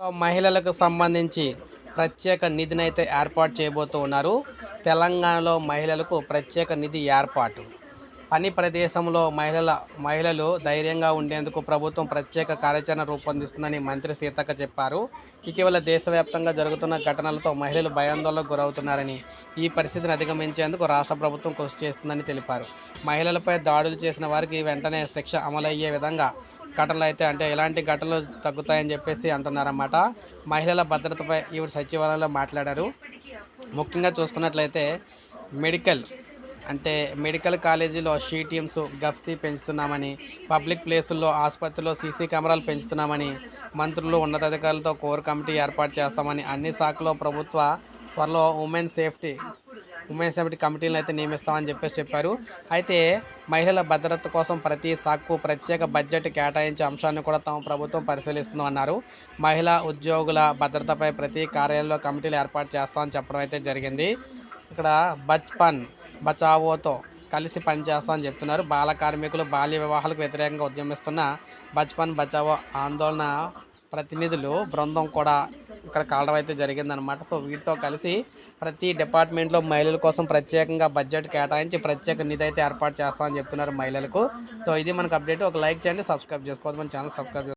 మహిళలకు సంబంధించి ప్రత్యేక నిధిని అయితే ఏర్పాటు చేయబోతూ ఉన్నారు. తెలంగాణలో మహిళలకు ప్రత్యేక నిధి ఏర్పాటు. పని ప్రదేశంలో మహిళల మహిళలు ధైర్యంగా ఉండేందుకు ప్రభుత్వం ప్రత్యేక కార్యాచరణ రూపొందిస్తుందని మంత్రి సీతక్క చెప్పారు. ఇటీవల దేశవ్యాప్తంగా జరుగుతున్న ఘటనలతో మహిళలు భయాందోళనకు గురవుతున్నారని ఈ పరిస్థితిని అధిగమించేందుకు రాష్ట్ర ప్రభుత్వం కృషి చేస్తుందని తెలిపారు. మహిళలపై దాడులు చేసిన వారికి వెంటనే శిక్ష అమలయ్యే విధంగా ఘటనలు అయితే అంటే ఎలాంటి ఘటనలు తగ్గుతాయని చెప్పేసి అంటున్నారన్నమాట. మహిళల భద్రతపై ఈవిడ సచివాలయంలో మాట్లాడారు. ముఖ్యంగా చూసుకున్నట్లయితే మెడికల్ అంటే మెడికల్ కాలేజీలో షీటీఎంస్ గఫ్తీ పెంచుతున్నామని పబ్లిక్ ప్లేసుల్లో ఆసుపత్రిలో సీసీ కెమెరాలు పెంచుతున్నామని మంత్రులు ఉన్నతాధికారులతో కోర్ కమిటీ ఏర్పాటు చేస్తామని అన్ని శాఖలో ప్రభుత్వ త్వరలో ఉమెన్ సేఫ్టీ ఉమెన్ సేఫ్టీ కమిటీలను అయితే నియమిస్తామని చెప్పేసి చెప్పారు. అయితే మహిళల భద్రత కోసం ప్రతి సాక్కు ప్రత్యేక బడ్జెట్ కేటాయించే అంశాన్ని కూడా తమ ప్రభుత్వం పరిశీలిస్తుందన్నారు. మహిళా ఉద్యోగుల భద్రతపై ప్రతి కార్యాలయంలో కమిటీలు ఏర్పాటు చేస్తామని చెప్పడం అయితే జరిగింది. ఇక్కడ బచ్పన్ బచావోతో కలిసి పనిచేస్తామని చెప్తున్నారు. బాల కార్మికులు బాల్య వివాహాలకు వ్యతిరేకంగా ఉద్యమిస్తున్న బచ్పన్ బచావో ఆందోళన ప్రతినిధులు బృందం కూడా ఇక్కడ కావడం అయితే జరిగిందనమాట సో వీటితో కలిసి ప్రతి డిపార్ట్మెంట్లో మహిళల కోసం ప్రత్యేకంగా బడ్జెట్ కేటాయించి ప్రత్యేక నిధి అయితే ఏర్పాటు చేస్తామని చెప్తున్నారు మహిళలకు. సో ఇది మనకు అప్డేట్. ఒక లైక్ చేయండి సబ్స్క్రైబ్ చేసుకోవద్దు. మన ఛానల్ సబ్స్క్రైబ్